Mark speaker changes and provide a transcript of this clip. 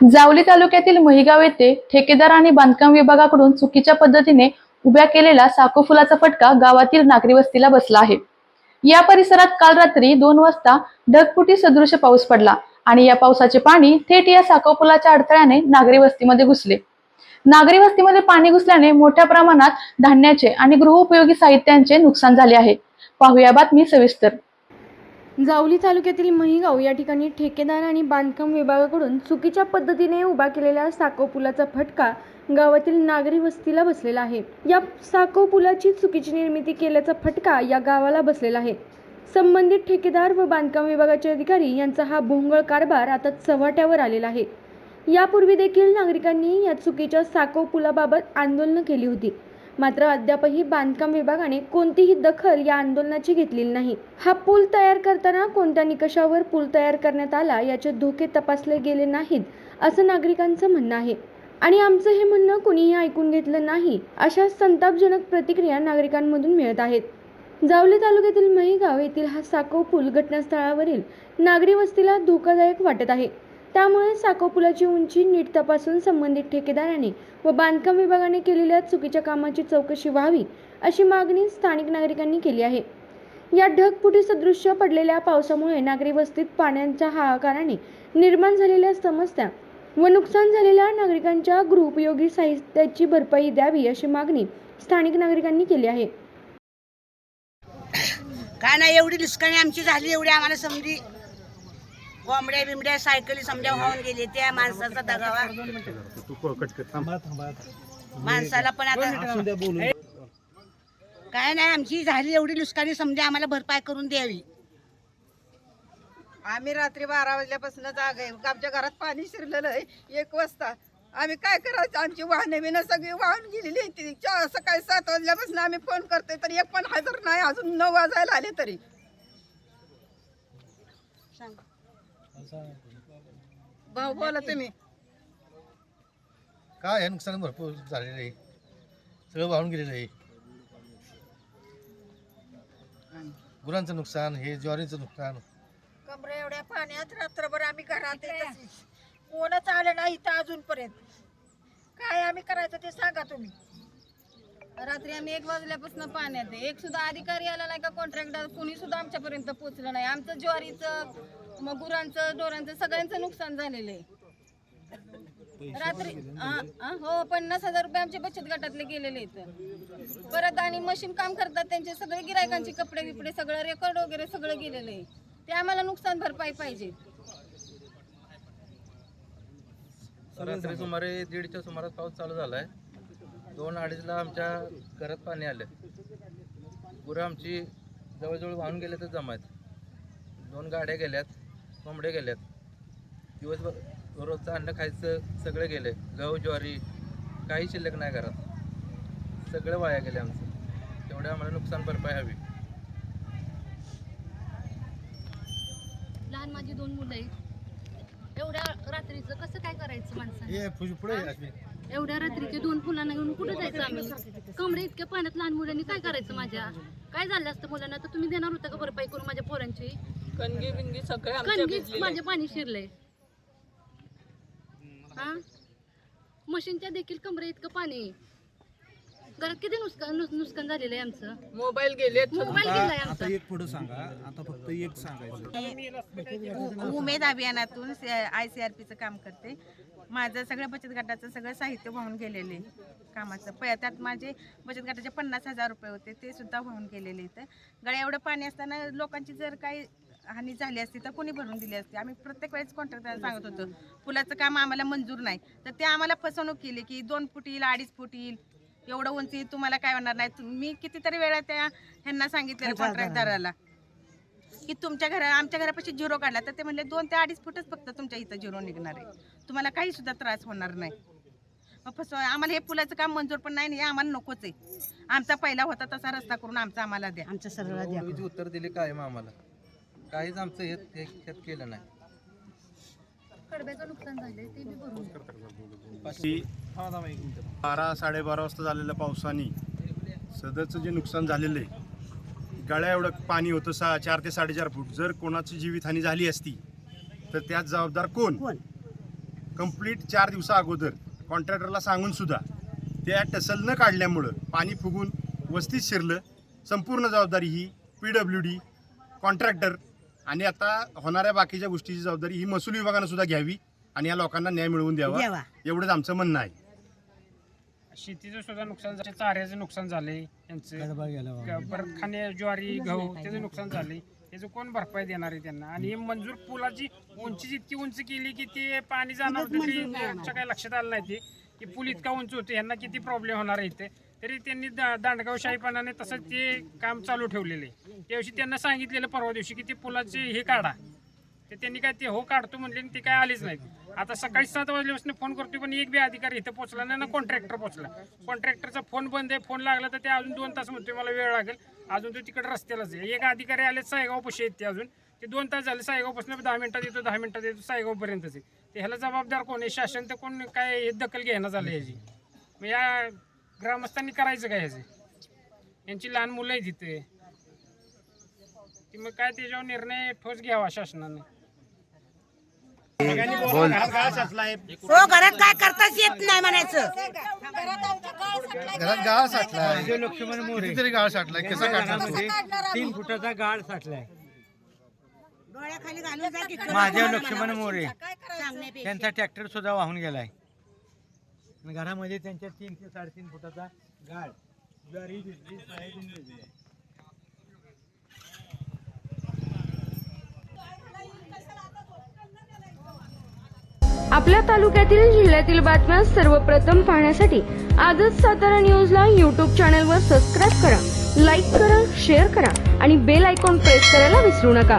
Speaker 1: जावली तालुक्यातील महिगाव येथे ठेकेदार आणि बांधकाम विभागाकडून चुकीच्या पद्धतीने उभ्या केलेला साको फुलाचा फटका गावातील नागरी वस्तीला बसला आहे. या परिसरात काल रात्री दोन वाजता ढगफुटी सदृश पाऊस पडला आणि या पावसाचे पाणी थेट या साको पुलाच्या अडथळ्याने नागरी वस्तीमध्ये घुसले. नागरी वस्तीमध्ये पाणी घुसल्याने मोठ्या प्रमाणात धान्याचे आणि गृहोपयोगी साहित्यांचे नुकसान झाले आहे. पाहूया बातमी सविस्तर.
Speaker 2: जावली तालुक्यातील महिगाव या ठिकाणी ठेकेदार आणि बांधकाम विभागाकडून चुकीच्या पद्धतीने उभा केलेल्या साको पुलाचा फटका गावातील नागरी वस्तीला बसलेला आहे. या साको पुलाची चुकीची निर्मिती केल्याचा फटका या गावाला बसलेला आहे. संबंधित ठेकेदार व बांधकाम विभागाचे अधिकारी यांचा हा भोंगळ कारभार आता चव्हाट्यावर आलेला आहे. यापूर्वी देखील नागरिकांनी या चुकीच्या साको पुलाबाबत आंदोलनं केली होती. मात्र अद्यापही बांधकाम विभागाने कोणतीही दखल या आंदोलनाची घेतलेली नाही. हा पूल तयार करताना कोणत्या निकषावर पूल तयार करण्यात आला याचे धोके तपासले गेले नाहीत असं नागरिकांचं म्हणणं आहे. आणि आमचं हे म्हणणं कोणीही ऐकून घेतलं नाही अशा संतापजनक प्रतिक्रिया नागरिकांमधून मिळत आहेत. जावली तालुक्यातील महिगाव येथील हा साको पूल घटनास्थळावरील नागरी वस्तीला धोकादायक वाटत आहे. त्यामुळे साको पुलाची उंची नीट तपासून संबंधित ठेकेदाराने व बांधकाम विभागाने केलेल्या चुकीच्या कामाची चौकशी व्हावी अशी मागणी स्थानिक नागरिकांनी केली आहे. या ढगफुटी सदृश्य पडलेल्या पावसामुळे नागरी वस्तीत पाण्याच्या हाहाकाराने निर्माण झालेल्या समस्या व नुकसान झालेल्या नागरिकांच्या गृहोपयोगी साहित्याची भरपाई द्यावी अशी मागणी स्थानिक नागरिकांनी केली आहे.
Speaker 3: काय नाही एवढी दुष्काळी आमची झाली एवढी आम्हाला समजी कोंबड्या बिमड्या सायकली समजा वाहून गेली त्या माणसाचा दगावा. माणसाला पण आता काय नाही आमची झाली एवढी लुस्कानी समजा आम्हाला भरपाई करून द्यावी.
Speaker 4: आम्ही रात्री बारा वाजल्यापासून जाग आहे. आमच्या घरात पाणी शिरलेलं आहे. एक वाजता आम्ही काय करायचं? आमची वाहने बिनं सगळी वाहून गेलेली ती सकाळी सात वाजल्यापासून आम्ही फोन करतोय तर एक पण हजर नाही. अजून नऊ वाजायला आले तरी. भाऊ बोला तुम्ही.
Speaker 5: काय आहे? नुकसान भरपूर झालेलं आहे. सगळं वाहून गेलेलं आहे. गुरांचं नुकसान हे ज्वारीचं नुकसान.
Speaker 4: कमरे एवढ्या पाण्यात रात्रभर आम्ही घरात. कोणच आलं नाही इथं अजूनपर्यंत. काय आम्ही करायचं ते सांगा तुम्ही.
Speaker 6: रात्री आम्ही एक वाजल्यापासून पाण्यात आहे. एक सुद्धा अधिकारी आला नाही का कॉन्ट्रॅक्टर कुणी सुद्धा आमच्यापर्यंत पोहोचलं नाही. आमचं ज्वारीचं मग गुरांचं डोरांचं सगळ्यांचं नुकसान झालेलं आहे. रात्री हा, पन्नास हजार रुपये आमचे बचत गटातले गेलेले आहेत. परत आणि मशीन काम करतात त्यांचे सगळे गिरायकांचे कपडे बिपडे सगळं रेकॉर्ड वगैरे सगळं गेलेलं आहे. ते आम्हाला नुकसान भरपाई पाहिजे.
Speaker 7: रात्री सुमारे दीडच्या सुमारास पाऊस चालू झालाय. दोन अडीचला आमच्या घरात पाणी आलं. गुरं आमची जवळजवळ वाहून गेले तर जमायत. दोन गाड्या गेल्यात. कोंबड्या गेल्यात दिवसभर रोजचं अन्न खायचं सगळं गेले. गहू ज्वारी काही शिल्लक नाही घरात. सगळं वाया गेले आमचं. तेवढं आम्हाला नुकसान भरपाई हवी.
Speaker 8: लहान माझी दोन मुलं आहेत. एवढ्या रात्रीचं कसं काय करायचं माणसाने?
Speaker 5: अश्विनी.
Speaker 8: एवढ्या रात्रीचे दोन फुलांना घेऊन कुठे जायचं आम्ही? कमरे इतक्या पाण्यात लहान मुलांनी काय करायचं माझ्या? काय झालं असतं मुलांना? तर तुम्ही देणार होता का भरपाई करून माझ्या पोरांची?
Speaker 6: कणगी बिंगी सगळे
Speaker 8: कणगीच माझे पाणी शिरलंय. हा? मशीनच्या देखील कमरे इतकं पाणी आहे. घरात किती नुकसान नुस- नुकसान झालेलं आहे आमचं?
Speaker 6: मोबाईल गेले
Speaker 8: मोबाईल गेलाय आमचा.
Speaker 9: एक पुढे सांगा. आता फक्त एक सांगायचं.
Speaker 3: उ- उमेद अभियानातून आय सी आर पीचं काम करते. माझं सगळं बचत गटाचं सगळं साहित्य वाहून गेलेले कामाचं. प त्यात माझे बचत गटाचे पन्नास हजार रुपये होते ते सुद्धा वाहून गेलेले इथं गळ्या एवढं पाणी असताना लोकांची जर काही हानी झाली असती तर कोणी भरून दिली असती? आम्ही प्रत्येक वेळेस कॉन्ट्रॅक्टरला सांगत होतो पुलाचं काम आम्हाला मंजूर नाही. तर ते आम्हाला फसवणूक केली की दोन फूट येईल अडीच फूट येईल एवढं उंची तुम्हाला काय होणार नाही. मी कितीतरी वेळा त्या ह्यांना सांगितलं कॉन्ट्रॅक्टदाराला की तुमच्या घरा आमच्या घरापाशी झिरो काढला तर ते म्हणले दोन ते अडीच फुटच फक्त तुमच्या इथं झिरो निघणार आहे. तुम्हाला काही सुद्धा त्रास होणार नाही. मग फसव आम्हाला हे पुलाचं काम मंजूर पण नाही हे आम्हाला नकोच आहे. आमचा पहिला होता तसा रस्ता करून आमचा आम्हाला द्या. आमच्या सरळ
Speaker 7: उत्तर दिली कायम आम्हाला. काहीच आमचं हे हे- केलं नाही.
Speaker 8: कडब्याचं नुकसान झालंय ते बी भरून द्या.
Speaker 9: की बारा साडेबारा वाजता झालेल्या पावसाने सदरचं जे नुकसान झालेलं आहे गळ्या एवढं पाणी होतं सहा चार ते साडेचार फूट. जर कोणाची जीवितहानी झाली असती तर त्यात जबाबदार कोण? कंप्लीट चार दिवसा अगोदर कॉन्ट्रॅक्टरला सांगून सुद्धा त्या टसल न काढल्यामुळं पाणी फुगून वस्तीत शिरलं. संपूर्ण जबाबदारी ही पी डब्ल्यू डी कॉन्ट्रॅक्टर आणि आता होणाऱ्या बाकीच्या गोष्टीची जबाबदारी ही महसूल विभागानं सुद्धा घ्यावी आणि या लोकांना न्याय मिळवून द्यावा. एवढंच आमचं म्हणणं आहे.
Speaker 10: शेतीचं सुद्धा नुकसान झालं चाऱ्याचं नुकसान झालंय त्यांचं परत खाणे ज्वारी गहू त्याचं नुकसान झालंय. त्याचं कोण भरपाई देणार आहे त्यांना? आणि हे मंजूर पुलाची उंची जितकी उंच केली की ते पाणी जाणार होतं तरी त्यांच्या काही लक्षात आलं नाही ते. की पूल इतका उंच होते यांना किती प्रॉब्लेम होणार आहे इथे? तरी त्यांनी दा- दांडगावशाहीपणाने तसंच ते काम चालू ठेवलेलं. आहे त्यांना सांगितलेलं परवा दिवशी की ते पुलाचे हे काढा. तर त्यांनी काय ते हो काढतो म्हणले आणि ते काय आलेच नाहीत. आता सकाळी सात वाजल्यापासून फोन करतो पण एक बी अधिकारी इथं पोहोचला नाही ना कॉन्ट्रॅक्टर पोहोचला. कॉन्ट्रॅक्टरचा फोन बंद आहे फोन लागला तर ते अजून दोन तास म्हणतोय मला वेळ लागेल. अजून तो तिकडे रस्त्यालाच आहे. एक अधिकारी आले सायगाव पशी आहेत ते अजून. ते दोन तास झाले सायगावपासून दहा मिनिटात येतो दहा मिनिटात येतो सायगावपर्यंतच आहे. ते ह्याला जबाबदार कोण आहे? शासन तर कोण काय दखल घेणं झालं याची. मग या ग्रामस्थांनी करायचं काय ह्याचे? यांची लहान मुलं आहेत तिथे ती मग काय त्याच्यावर निर्णय ठोस घ्यावा शासनाने.
Speaker 9: गाळ आहे
Speaker 4: हो घरात काय करताच येत नाही म्हणायचं.
Speaker 5: घरात गाळ साठलाय कितीतरी गाळ साठलाय कसा काढणार तो?
Speaker 10: तीन फुटाचा गाड साठलाय
Speaker 4: डोळ्याखाली घालून जा की
Speaker 10: माझ्या लक्ष्मण मोरे.
Speaker 4: सांगण्यापेक्षा.
Speaker 10: त्यांचा ट्रॅक्टर सुद्धा वाहून गेलाय. आणि घरामध्ये त्यांच्या तीन ते साडेतीन फुटाचा गाळ ज्वारी भिजली, सोयाबीन भिजली.
Speaker 2: आपल्या तालुक्यातील जिल्ह्यातील बातम्या सर्वप्रथम पाहण्यासाठी आजच सातारा न्यूजला यूट्यूब चॅनलवर सबस्क्राईब करा लाईक करा शेअर करा आणि बेल आयकॉन प्रेस करायला विसरू नका